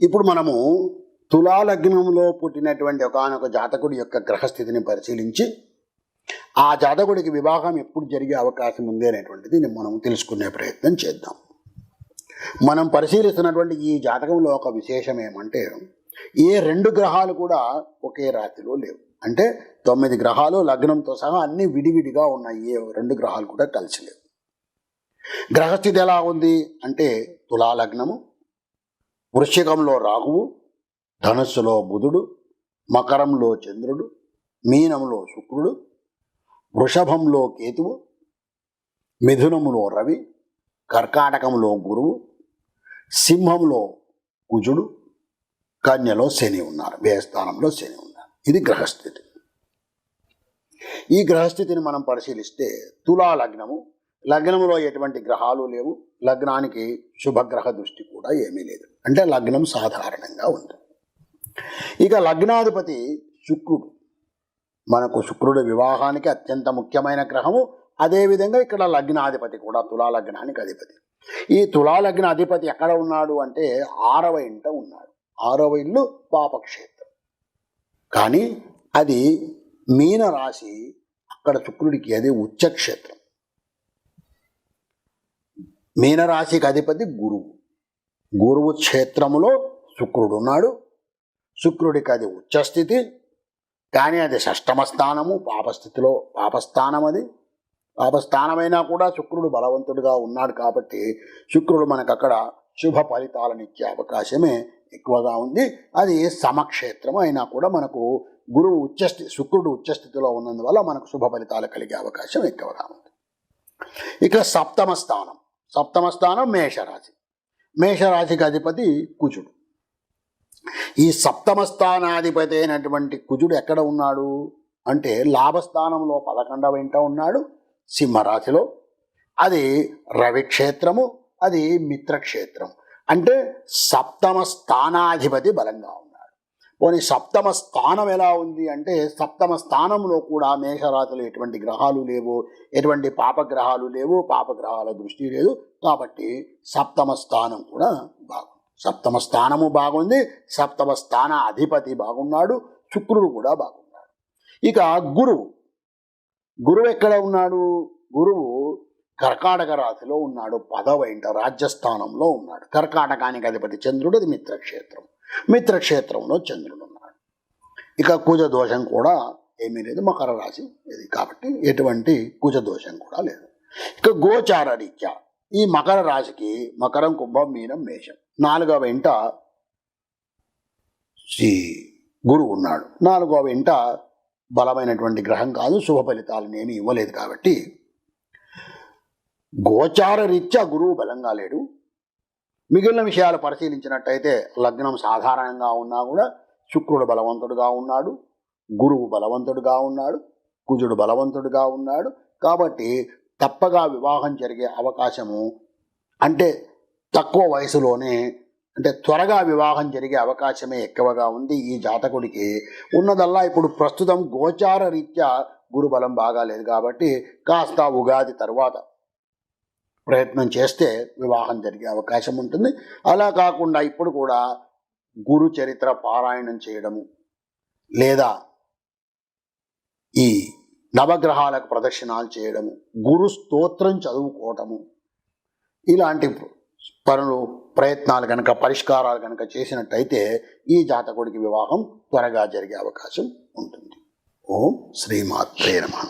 ఇప్పుడు మనము తులాలగ్నంలో పుట్టినటువంటి ఒకనొక జాతకుడి యొక్క గ్రహస్థితిని పరిశీలించి ఆ జాతకుడికి వివాహం ఎప్పుడు జరిగే అవకాశం ఉంది అనేటువంటిది మనం తెలుసుకునే ప్రయత్నం చేద్దాం. మనం పరిశీలిస్తున్నటువంటి ఈ జాతకంలో ఒక విశేషం ఏమంటే ఏ రెండు గ్రహాలు కూడా ఒకే రాతిలో లేవు. అంటే తొమ్మిది గ్రహాలు లగ్నంతో సహా అన్ని విడివిడిగా ఉన్నాయి. ఏ రెండు గ్రహాలు కూడా కలిసి లేవు. గ్రహస్థితి ఎలా ఉంది? అంటే తులా లగ్నము వృశ్చికంలో రాహువు ధనస్సులో బుధుడు మకరంలో చంద్రుడు మీనంలో శుక్రుడు వృషభంలో కేతువు మిథునములో రవి కర్కాటకంలో గురువు సింహంలో కుజుడు కన్యలో శని ఉన్నారు వ్యయస్థానంలో శని ఉన్నారు. ఇది గ్రహస్థితి. ఈ గ్రహస్థితిని మనం పరిశీలిస్తే తులా లగ్నము లగ్నంలో ఎటువంటి గ్రహాలు లేవు. లగ్నానికి శుభగ్రహ దృష్టి కూడా ఏమీ లేదు. అంటే లగ్నం సాధారణంగా ఉంది. ఇక లగ్నాధిపతి శుక్రుడు. మనకు శుక్రుడు వివాహానికి అత్యంత ముఖ్యమైన గ్రహము. అదేవిధంగా ఇక్కడ లగ్నాధిపతి కూడా తులా లగ్నానికి అధిపతి. ఈ తులాలగ్న అధిపతి ఎక్కడ ఉన్నాడు అంటే ఆరవ ఇంట ఉన్నాడు. ఆరవ ఇల్లు పాపక్షేత్రం. కానీ అది మీన రాశి అక్కడ శుక్రుడికి అది ఉచ్చక్షేత్రం. మీనరాశికి అధిపతి గురువు. గురువు క్షేత్రములో శుక్రుడు ఉన్నాడు. శుక్రుడికి అది ఉచ్చస్థితి కానీ అది షష్టమ స్థానము పాపస్థితిలో పాపస్థానం అది. పాపస్థానమైనా కూడా శుక్రుడు బలవంతుడిగా ఉన్నాడు కాబట్టి శుక్రుడు మనకు అక్కడ శుభ ఫలితాలను ఇచ్చే అవకాశమే ఎక్కువగా ఉంది. అది సమక్షేత్రం అయినా కూడా మనకు గురువు ఉచ్చస్థి శుక్రుడు ఉచ్చస్థితిలో ఉన్నందువల్ల మనకు శుభ ఫలితాలు కలిగే అవకాశం ఎక్కువగా ఉంది. ఇక సప్తమ స్థానం. సప్తమ స్థానం మేషరాశి. మేషరాశికి అధిపతి కుజుడు. ఈ సప్తమ స్థానాధిపతి అయినటువంటి కుజుడు ఎక్కడ ఉన్నాడు? అంటే లాభస్థానంలో పదకొండవ వెంట ఉన్నాడు సింహరాశిలో. అది రవి క్షేత్రము అది మిత్రక్షేత్రం. అంటే సప్తమ స్థానాధిపతి బలంగా పోనీ సప్తమ స్థానం ఎలా ఉంది అంటే సప్తమ స్థానంలో కూడా మేషరాశిలో ఎటువంటి గ్రహాలు లేవు ఎటువంటి పాపగ్రహాలు లేవు పాపగ్రహాల దృష్టి లేదు. కాబట్టి సప్తమ స్థానం కూడా బాగుంది. సప్తమ స్థానము బాగుంది సప్తమ స్థాన అధిపతి బాగున్నాడు శుక్రుడు కూడా బాగున్నాడు. ఇక గురువు. గురువు ఎక్కడ ఉన్నాడు? గురువు కర్కాటక రాశిలో ఉన్నాడు పదవ ఇంట రాజ్యస్థానంలో ఉన్నాడు. కర్కాటకానికి అధిపతి చంద్రుడు అది మిత్రక్షేత్రం. మిత్రక్షేత్రంలో చంద్రుడు ఉన్నాడు. ఇక కుజ దోషం కూడా ఏమీ లేదు మకర రాశి ఇది కాబట్టి ఎటువంటి కుజ దోషం కూడా లేదు. ఇక గోచార రీత్యా ఈ మకర రాశికి మకరం కుంభం మీనం మేషం నాలుగవ ఇంట శ్రీ గురువు ఉన్నాడు. నాలుగవ ఇంట బలమైనటువంటి గ్రహం కాదు శుభ ఫలితాలను ఏమీ ఇవ్వలేదు కాబట్టి గోచార రీత్యా గురువు బలంగా లేడు. మిగిలిన విషయాలు పరిశీలించినట్టయితే లగ్నం సాధారణంగా ఉన్నా కూడా శుక్రుడు బలవంతుడుగా ఉన్నాడు గురువు బలవంతుడుగా ఉన్నాడు కుజుడు బలవంతుడుగా ఉన్నాడు. కాబట్టి తప్పగా వివాహం జరిగే అవకాశము అంటే తక్కువ వయసులోనే అంటే త్వరగా వివాహం జరిగే అవకాశమే ఎక్కువగా ఉంది ఈ జాతకుడికి. ఉన్నదల్లా ఇప్పుడు ప్రస్తుతం గోచార రీత్యా గురుబలం బాగాలేదు కాబట్టి కాస్త ఉగాది తర్వాత ప్రయత్నం చేస్తే వివాహం జరిగే అవకాశం ఉంటుంది. అలా కాకుండా ఇప్పుడు కూడా గురు చరిత్ర పారాయణం చేయడము లేదా ఈ నవగ్రహాలకు ప్రదక్షిణాలు చేయడము గురు స్తోత్రం చదువుకోవటము ఇలాంటి పనులు ప్రయత్నాలు కనుక పరిష్కారాలు కనుక చేసినట్టయితే ఈ జాతకుడికి వివాహం త్వరగా జరిగే అవకాశం ఉంటుంది. ఓం శ్రీమాత్రే నమ.